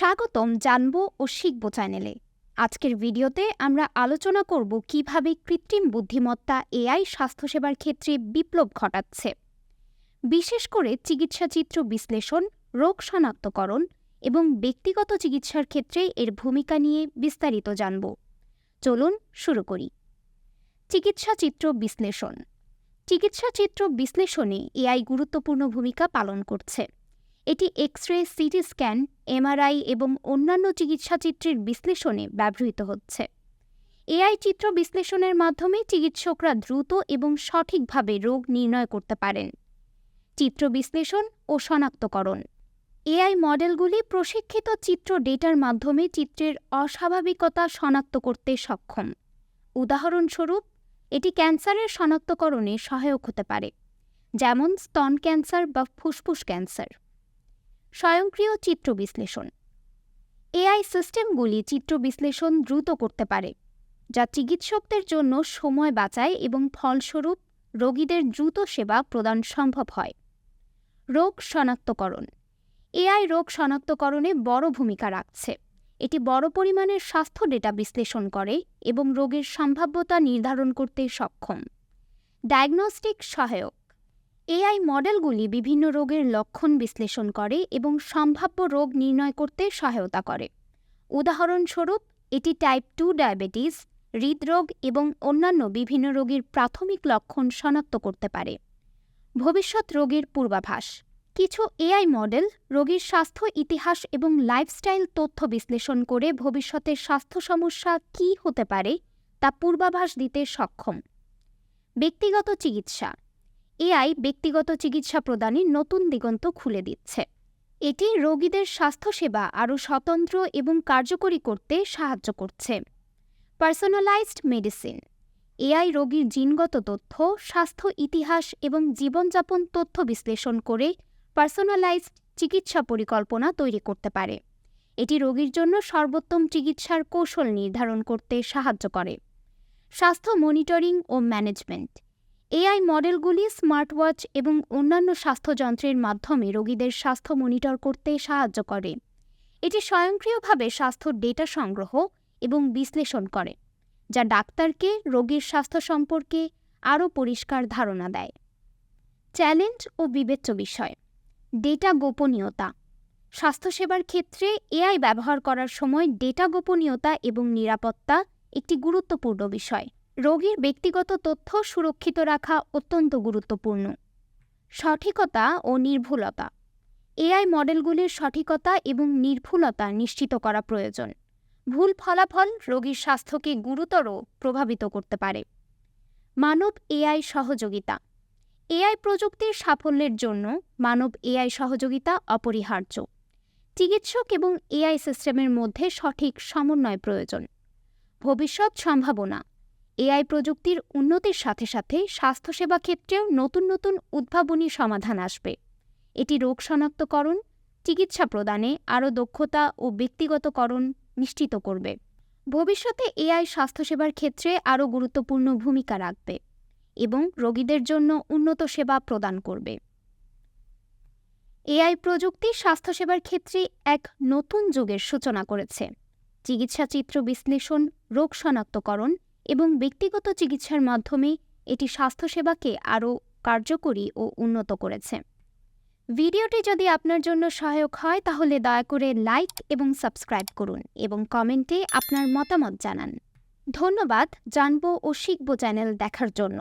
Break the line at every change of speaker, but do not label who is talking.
স্বাগতম জানব ও শিখব চ্যানেলে। আজকের ভিডিওতে আমরা আলোচনা করব কীভাবে কৃত্রিম বুদ্ধিমত্তা এআই স্বাস্থ্যসেবার ক্ষেত্রে বিপ্লব ঘটাচ্ছে। বিশেষ করে চিকিৎসা চিত্র বিশ্লেষণ, রোগ শনাক্তকরণ এবং ব্যক্তিগত চিকিৎসার ক্ষেত্রে এর ভূমিকা নিয়ে বিস্তারিত জানব। চলুন শুরু করি। চিকিৎসা চিত্র বিশ্লেষণ। চিকিৎসা চিত্র বিশ্লেষণে এআই গুরুত্বপূর্ণ ভূমিকা পালন করছে। এটি X ray CT scan MRI এবং অন্যান্য চিকিৎসা চিত্রের বিশ্লেষণে ব্যবহৃত হচ্ছে। এআই চিত্র বিশ্লেষণের মাধ্যমে চিকিৎসকরা দ্রুত এবং সঠিকভাবে রোগ নির্ণয় করতে পারেন। চিত্র বিশ্লেষণ ও শনাক্তকরণ। এআই মডেলগুলি প্রশিক্ষিত চিত্র ডেটার মাধ্যমে চিত্রের অস্বাভাবিকতা শনাক্ত করতে সক্ষম। উদাহরণস্বরূপ, এটি ক্যান্সারের শনাক্তকরণে সহায়ক হতে পারে, যেমন স্তন ক্যান্সার বা ফুসফুস ক্যান্সার। স্বয়ংক্রিয় চিত্র বিশ্লেষণ। এআই সিস্টেমগুলি চিত্র বিশ্লেষণ দ্রুত করতে পারে, যা চিকিৎসকদের জন্য সময় বাঁচায় এবং ফলস্বরূপ রোগীদের দ্রুত সেবা প্রদান সম্ভব হয়। রোগ শনাক্তকরণ। এআই রোগ শনাক্তকরণে বড় ভূমিকা রাখছে। এটি বড় পরিমাণের স্বাস্থ্য ডেটা বিশ্লেষণ করে এবং রোগের সম্ভাব্যতা নির্ধারণ করতে সক্ষম। ডায়াগনস্টিক সহায়ক। এআই মডেলগুলি বিভিন্ন রোগের লক্ষণ বিশ্লেষণ করে এবং সম্ভাব্য রোগ নির্ণয় করতে সহায়তা করে। উদাহরণস্বরূপ, এটি টাইপ টু ডায়াবেটিস হৃদরোগ এবং অন্যান্য বিভিন্ন রোগের প্রাথমিক লক্ষণ শনাক্ত করতে পারে। ভবিষ্যৎ রোগের পূর্বাভাস, কিছু এআই মডেল রোগীর স্বাস্থ্য ইতিহাস এবং লাইফস্টাইল তথ্য বিশ্লেষণ করে ভবিষ্যতের স্বাস্থ্য সমস্যা কী হতে পারে তা পূর্বাভাস দিতে সক্ষম। ব্যক্তিগত চিকিৎসা এআই ব্যক্তিগত চিকিৎসা প্রদানে নতুন দিগন্ত খুলে দিচ্ছে। এটি রোগীদের স্বাস্থ্যসেবা আরও স্বতন্ত্র এবং কার্যকরী করতে সাহায্য করছে। পার্সোনালাইজড মেডিসিন, এআই রোগীর জিনগত তথ্য, স্বাস্থ্য ইতিহাস এবং জীবনযাপন তথ্য বিশ্লেষণ করে পার্সোনালাইজড চিকিৎসা পরিকল্পনা তৈরি করতে পারে। এটি রোগীর জন্য সর্বোত্তম চিকিৎসার কৌশল নির্ধারণ করতে সাহায্য করে। স্বাস্থ্য মনিটরিং ও ম্যানেজমেন্ট এআই মডেলগুলি স্মার্টওয়াচ এবং অন্যান্য স্বাস্থ্যযন্ত্রের মাধ্যমে রোগীদের স্বাস্থ্য মনিটর করতে সাহায্য করে। এটি স্বয়ংক্রিয়ভাবে স্বাস্থ্য ডেটা সংগ্রহ এবং বিশ্লেষণ করে, যা ডাক্তারকে রোগীর স্বাস্থ্য সম্পর্কে আরও পরিষ্কার ধারণা দেয়। চ্যালেঞ্জ ও বিবেচ্য বিষয়, ডেটা গোপনীয়তা, স্বাস্থ্যসেবার ক্ষেত্রে এআই ব্যবহার করার সময় ডেটা গোপনীয়তা এবং নিরাপত্তা একটি গুরুত্বপূর্ণ বিষয়। রোগীর ব্যক্তিগত তথ্য সুরক্ষিত রাখা অত্যন্ত গুরুত্বপূর্ণ। সঠিকতা ও নির্ভুলতা। এআই মডেলগুলির সঠিকতা এবং নির্ভুলতা নিশ্চিত করা প্রয়োজন। ভুল ফলাফল রোগীর স্বাস্থ্যকে গুরুতর প্রভাবিত করতে পারে। মানব এআই সহযোগিতা। এআই প্রযুক্তির সাফল্যের জন্য মানব এআই সহযোগিতা অপরিহার্য। চিকিৎসক এবং এআই সিস্টেমের মধ্যে সঠিক সমন্বয় প্রয়োজন। ভবিষ্যৎ সম্ভাবনা। এআই প্রযুক্তির উন্নতির সাথে সাথে স্বাস্থ্যসেবা ক্ষেত্রেও নতুন নতুন উদ্ভাবনী সমাধান আসবে। এটি রোগ শনাক্তকরণ, চিকিৎসা প্রদানে আরও দক্ষতা ও ব্যক্তিগতকরণ নিশ্চিত করবে। ভবিষ্যতে এআই স্বাস্থ্যসেবার ক্ষেত্রে আরও গুরুত্বপূর্ণ ভূমিকা রাখবে এবং রোগীদের জন্য উন্নত সেবা প্রদান করবে। এআই প্রযুক্তি স্বাস্থ্যসেবার ক্ষেত্রে এক নতুন যুগের সূচনা করেছে। চিকিৎসা চিত্র বিশ্লেষণ, রোগ শনাক্তকরণ এবং ব্যক্তিগত চিকিৎসার মাধ্যমে এটি স্বাস্থ্যসেবাকে আরও কার্যকরী ও উন্নত করেছে। ভিডিওটি যদি আপনার জন্য সহায়ক হয়, তাহলে দয়া করে লাইক এবং সাবস্ক্রাইব করুন এবং কমেন্টে আপনার মতামত জানান। ধন্যবাদ, জানব ও শিখব চ্যানেল দেখার জন্য।